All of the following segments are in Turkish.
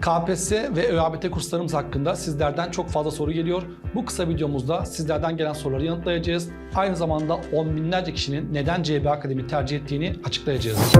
KPSS ve ÖABT kurslarımız hakkında sizlerden çok fazla soru geliyor. Bu kısa videomuzda sizlerden gelen soruları yanıtlayacağız. Aynı zamanda on binlerce kişinin neden CB Akademi tercih ettiğini açıklayacağız.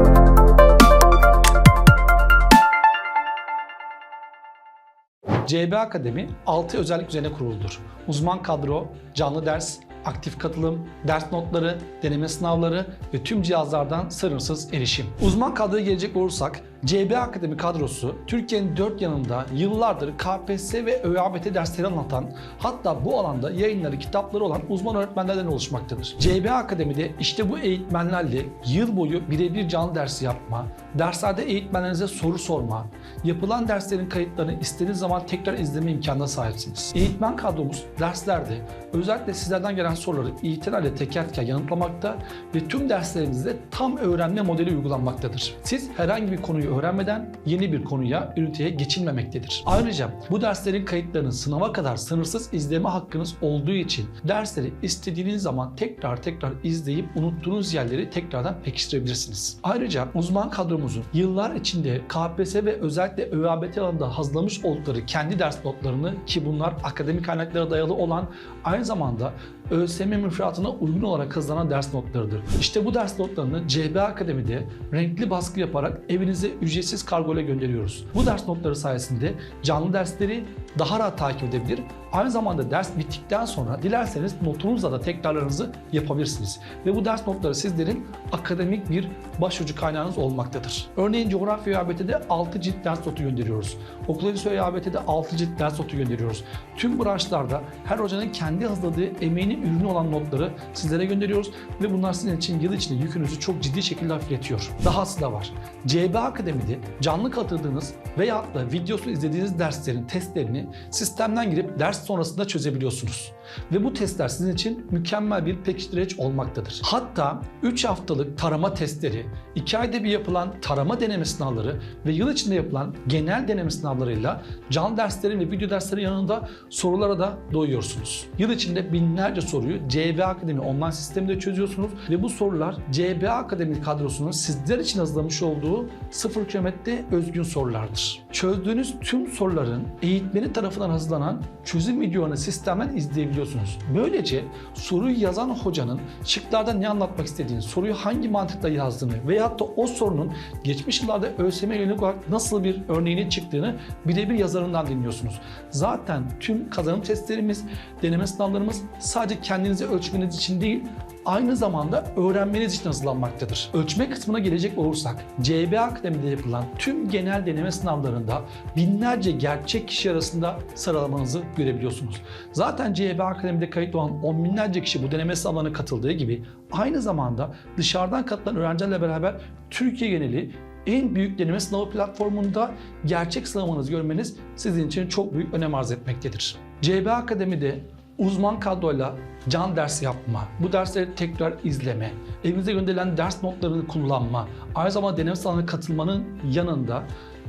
CB Akademi 6 özellik üzerine kuruludur. Uzman kadro, canlı ders, aktif katılım, ders notları, deneme sınavları ve tüm cihazlardan sınırsız erişim. Uzman kadroya gelecek olursak CB Akademi kadrosu Türkiye'nin dört yanında yıllardır KPSS ve ÖABT dersleri anlatan hatta bu alanda yayınları, kitapları olan uzman öğretmenlerden oluşmaktadır. CB Akademi'de işte bu eğitmenlerle yıl boyu birebir canlı dersi yapma, derslerde eğitmenlerinize soru sorma, yapılan derslerin kayıtlarını istediğiniz zaman tekrar izleme imkanına sahipsiniz. Eğitmen kadromuz derslerde özellikle sizlerden gelen soruları itinayla teker teker yanıtlamakta ve tüm derslerinizde tam öğrenme modeli uygulanmaktadır. Siz herhangi bir konuyu öğrenmeden yeni bir konuya, üniteye geçilmemektedir. Ayrıca bu derslerin kayıtlarını sınava kadar sınırsız izleme hakkınız olduğu için dersleri istediğiniz zaman tekrar tekrar izleyip unuttuğunuz yerleri tekrardan pekiştirebilirsiniz. Ayrıca uzman kadromuzun yıllar içinde KPSS ve özellikle ÖABT alanında hazırlamış oldukları kendi ders notlarını ki bunlar akademik kaynaklara dayalı olan aynı zamanda ÖSYM müfredatına uygun olarak hazırlanan ders notlarıdır. İşte bu ders notlarını CB Akademi'de renkli baskı yaparak evinize ücretsiz kargo ile gönderiyoruz. Bu ders notları sayesinde canlı dersleri daha rahat takip edebilir. Aynı zamanda ders bittikten sonra dilerseniz notunuzla da tekrarlarınızı yapabilirsiniz. Ve bu ders notları sizlerin akademik bir başucu kaynağınız olmaktadır. Örneğin coğrafya ÖABT'de 6 cilt ders notu gönderiyoruz. Okul öncesi ÖABT'de 6 cilt ders notu gönderiyoruz. Tüm branşlarda her hocanın kendi hazırladığı emeğinin ürünü olan notları sizlere gönderiyoruz ve bunlar sizin için yıl içinde yükünüzü çok ciddi şekilde hafifletiyor. Dahası da var. CB Akademi'de canlı katıldığınız veyahut da videosunu izlediğiniz derslerin testlerini sistemden girip ders sonrasında çözebiliyorsunuz. Ve bu testler sizin için mükemmel bir pekiştireç olmaktadır. Hatta 3 haftalık tarama testleri, 2 ayda bir yapılan tarama deneme sınavları ve yıl içinde yapılan genel deneme sınavlarıyla canlı derslerin ve video derslerin yanında sorulara da doyuyorsunuz. Yıl içinde binlerce soruyu CB Akademi online sisteminde çözüyorsunuz ve bu sorular CB Akademi kadrosunun sizler için hazırlamış olduğu 0 kilometre özgün sorulardır. Çözdüğünüz tüm soruların eğitmeni tarafından hazırlanan çözüm videolarını sistemden izleyebiliyorsunuz. Böylece soruyu yazan hocanın şıklarda ne anlatmak istediğini, soruyu hangi mantıkla yazdığını veyahut da o sorunun geçmiş yıllarda ÖSYM yönelik olarak nasıl bir örneğinin çıktığını birebir yazarından dinliyorsunuz. Zaten tüm kazanım testlerimiz, deneme sınavlarımız sadece kendinizi ölçmeniz için değil, aynı zamanda öğrenmeniz için hazırlanmaktadır. Ölçme kısmına gelecek olursak, CB Akademi'de yapılan tüm genel deneme sınavlarında binlerce gerçek kişi arasında sıralamanızı görebiliyorsunuz. Zaten CB Akademi'de kayıtlı olan on binlerce kişi bu deneme sınavlarına katıldığı gibi aynı zamanda dışarıdan katılan öğrencilerle beraber Türkiye geneli en büyük deneme sınavı platformunda gerçek sınavınızı görmeniz sizin için çok büyük önem arz etmektedir. CB Akademi'de uzman kadroyla can dersi yapma, bu dersleri tekrar izleme, evinize gönderilen ders notlarını kullanma, aynı zamanda deneme sınavına katılmanın yanında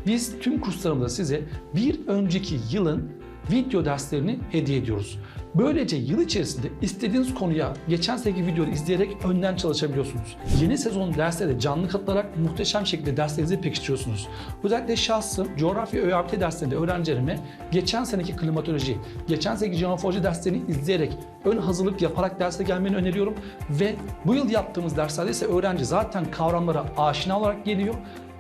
biz tüm kurslarımızda size bir önceki yılın video derslerini hediye ediyoruz. Böylece yıl içerisinde istediğiniz konuya geçen seneki videoyu izleyerek önden çalışabiliyorsunuz. Yeni sezon derslere canlı katılarak muhteşem şekilde derslerinizi pekiştiriyorsunuz. Özellikle şahsım coğrafya ÖABT derslerinde öğrencilerime geçen seneki klimatoloji, geçen seneki jeomorfoloji derslerini izleyerek ön hazırlık yaparak derse gelmeni öneriyorum ve bu yıl yaptığımız derslerde ise öğrenci zaten kavramlara aşina olarak geliyor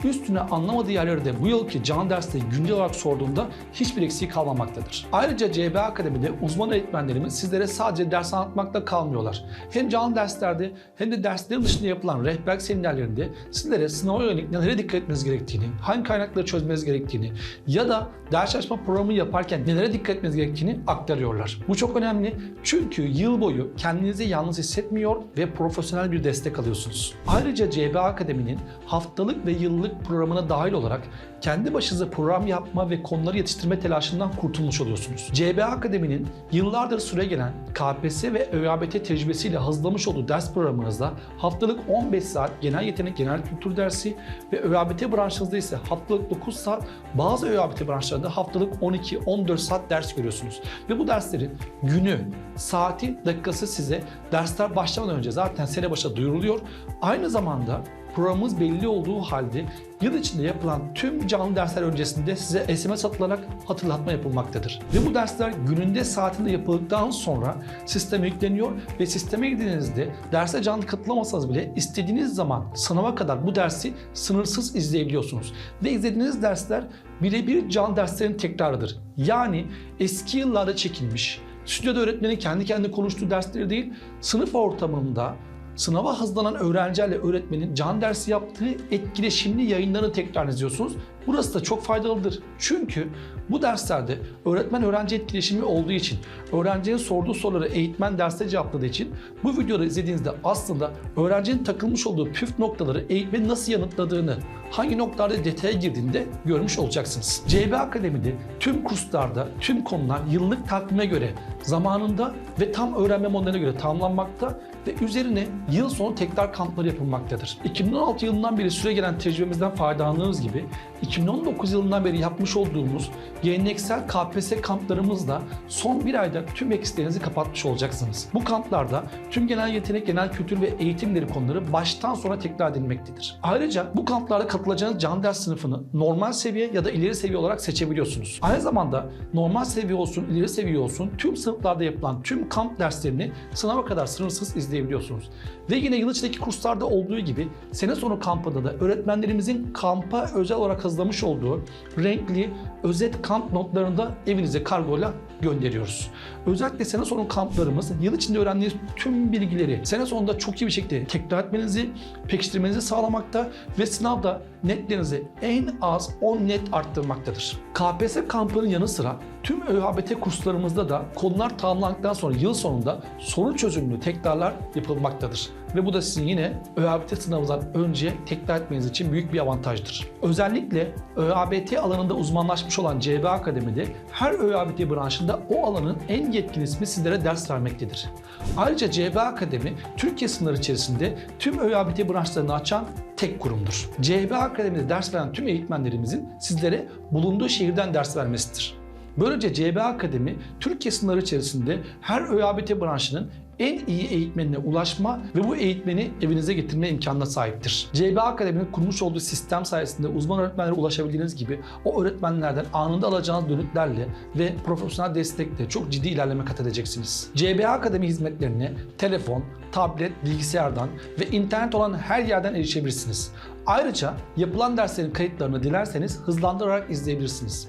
üstüne anlamadığı yerleri de bu yılki can derste güncel olarak sorduğunda hiçbir eksiği kalmamaktadır. Ayrıca CB Akademi'de uzman öğretmenlerimiz sizlere sadece ders anlatmakta kalmıyorlar. Hem canlı derslerde hem de derslerin dışında yapılan rehberlik seminerlerinde sizlere sınava yönelik nelere dikkat etmeniz gerektiğini, hangi kaynakları çözmeniz gerektiğini ya da ders çalışma programı yaparken nelere dikkat etmeniz gerektiğini aktarıyorlar. Bu çok önemli çünkü yıl boyu kendinizi yalnız hissetmiyor ve profesyonel bir destek alıyorsunuz. Ayrıca CB Akademi'nin haftalık ve yıllık programına dahil olarak kendi başınıza program yapma ve konuları yetiştirme telaşından kurtulmuş oluyorsunuz. CB Akademi'nin yıllardır süre gelen KPSS ve ÖABT tecrübesiyle hazırlamış olduğu ders programınızda haftalık 15 saat genel yetenek genel kültür dersi ve ÖABT branşınızda ise haftalık 9 saat bazı ÖABT branşlarında haftalık 12-14 saat ders görüyorsunuz. Ve bu derslerin günü, saati, dakikası size dersler başlamadan önce zaten sene başında duyuruluyor. Aynı zamanda programımız belli olduğu halde yıl içinde yapılan tüm canlı dersler öncesinde size SMS atılarak hatırlatma yapılmaktadır. Ve bu dersler gününde saatinde yapıldıktan sonra sisteme yükleniyor ve sisteme girdiğinizde derse canlı katılamasanız bile istediğiniz zaman sınava kadar bu dersi sınırsız izleyebiliyorsunuz. Ve izlediğiniz dersler birebir canlı derslerin tekrarıdır. Yani eski yıllarda çekilmiş, stüdyoda öğretmenin kendi kendine konuştuğu dersleri değil, sınıf ortamında sınava hazırlanan öğrencilerle öğretmenin can dersi yaptığı etkileşimli yayınlarını tekrar izliyorsunuz. Burası da çok faydalıdır. Çünkü bu derslerde öğretmen öğrenci etkileşimi olduğu için, öğrencinin sorduğu soruları eğitmen derste cevapladığı için bu videoları izlediğinizde aslında öğrencinin takılmış olduğu püf noktaları eğitmenin nasıl yanıtladığını, hangi noktalarda detaya girdiğinde görmüş olacaksınız. CB Akademi'de tüm kurslarda, tüm konular yıllık takvime göre zamanında ve tam öğrenme modeline göre tamamlanmakta ve üzerine yıl sonu tekrar kampları yapılmaktadır. 2016 yılından beri süre gelen tecrübemizden faydalandığımız gibi 2019 yılından beri yapmış olduğumuz geleneksel KPSS kamplarımızda son bir ayda tüm eksiklerinizi kapatmış olacaksınız. Bu kamplarda tüm genel yetenek, genel kültür ve eğitimleri konuları baştan sona tekrar edilmektedir. Ayrıca bu kamplarda katılacağınız can ders sınıfını normal seviye ya da ileri seviye olarak seçebiliyorsunuz. Aynı zamanda normal seviye olsun, ileri seviye olsun tüm sınıflarda yapılan tüm kamp derslerini sınava kadar sınırsız izleyebiliyorsunuz. Ve yine yıl içindeki kurslarda olduğu gibi sene sonu kampında da öğretmenlerimizin kampa özel olarak hazırlamış olduğu renkli özet kamp notlarını da evinize kargoyla gönderiyoruz. Özellikle sene sonu kamplarımız yıl içinde öğrendiğiniz tüm bilgileri sene sonunda çok iyi bir şekilde tekrar etmenizi, pekiştirmenizi sağlamakta ve sınavda netlerinizi en az 10 net arttırmaktadır. KPSS kampının yanı sıra tüm ÖHBT kurslarımızda da konular tamamlandıktan sonra yıl sonunda soru çözümlü tekrarlar yapılmaktadır. Ve bu da sizin yine ÖHBT sınavından önce tekrar etmeniz için büyük bir avantajdır. Özellikle ÖHBT alanında uzmanlaşmış olan CB Akademi'de her ÖHBT branşında o alanın en yetkin ismi sizlere ders vermektedir. Ayrıca CB Akademi Türkiye sınırları içerisinde tüm ÖHBT branşlarını açan tek kurumdur. CB Akademi'de ders veren tüm eğitmenlerimizin sizlere bulunduğu şehirden ders vermesidir. Böylece CB Akademi Türkiye sınırları içerisinde her ÖABT branşının en iyi eğitmenine ulaşma ve bu eğitmeni evinize getirme imkanına sahiptir. CB Akademi'nin kurmuş olduğu sistem sayesinde uzman öğretmenlere ulaşabildiğiniz gibi o öğretmenlerden anında alacağınız dönütlerle ve profesyonel destekle çok ciddi ilerleme kat edeceksiniz. CB Akademi hizmetlerine telefon, tablet, bilgisayardan ve internet olan her yerden erişebilirsiniz. Ayrıca yapılan derslerin kayıtlarını dilerseniz hızlandırarak izleyebilirsiniz.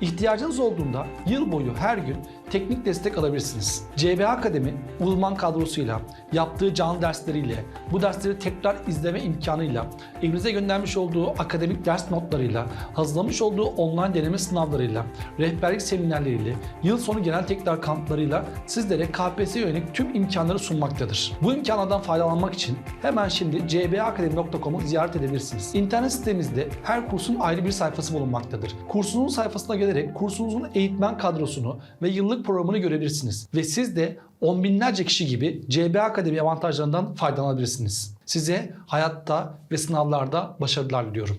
İhtiyacınız olduğunda yıl boyu her gün teknik destek alabilirsiniz. CB Akademi uzman kadrosuyla, yaptığı canlı dersleriyle, bu dersleri tekrar izleme imkanıyla, evinize göndermiş olduğu akademik ders notlarıyla, hazırlamış olduğu online deneme sınavlarıyla, rehberlik seminerleriyle, yıl sonu genel tekrar kamplarıyla sizlere KPSS'ye yönelik tüm imkanları sunmaktadır. Bu imkanlardan faydalanmak için hemen şimdi cbakademi.com'u ziyaret edebilirsiniz. İnternet sitemizde her kursun ayrı bir sayfası bulunmaktadır. Kursunun sayfasına gelerek kursunuzun eğitmen kadrosunu ve yıllık programını görebilirsiniz. Ve siz de on binlerce kişi gibi CB Akademi avantajlarından faydalanabilirsiniz. Size hayatta ve sınavlarda başarılar diliyorum.